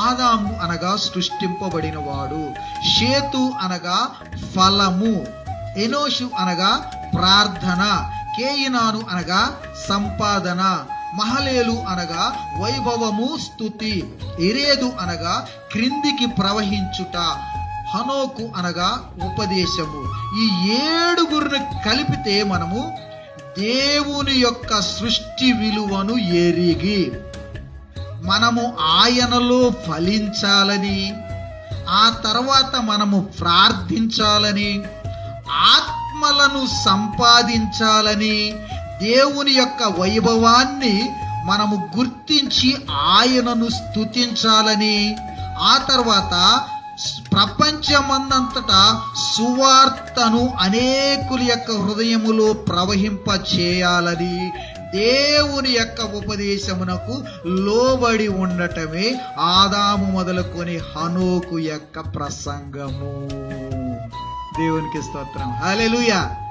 ఆదాము అనగా సృష్టింపబడినవాడు షేతు అనగా ఫలము ఎనోషు అనగా ప్రార్థన కేయినాను అనగా సంపాదన మహలేలు అనగా వైభవము స్థుతి ఎరేదు అనగా క్రిందికి ప్రవహించుట హనోకు అనగా ఉపదేశము. ఈ ఏడుగురిని కలిపితే మనము దేవుని యొక్క సృష్టి విలువను ఎరిగి మనము ఆయనలో ఫలించాలని ఆ తర్వాత మనము ప్రార్థించాలని ఆత్మలను సంపాదించాలని దేవుని యొక్క వైభవాన్ని మనము గుర్తించి ఆయనను స్తుతించాలని ఆ తర్వాత ప్రపంచమందంతటా సువార్తను అనేకుల యొక్క హృదయములో ప్రవహింప చేయాలని దేవుని యొక్క ఉపదేశమునకు లోబడి ఉండటమే ఆదాము మొదలుకొని హనోకు యొక్క ప్రసంగము. దేవునికి స్తోత్రం. హల్లెలూయా.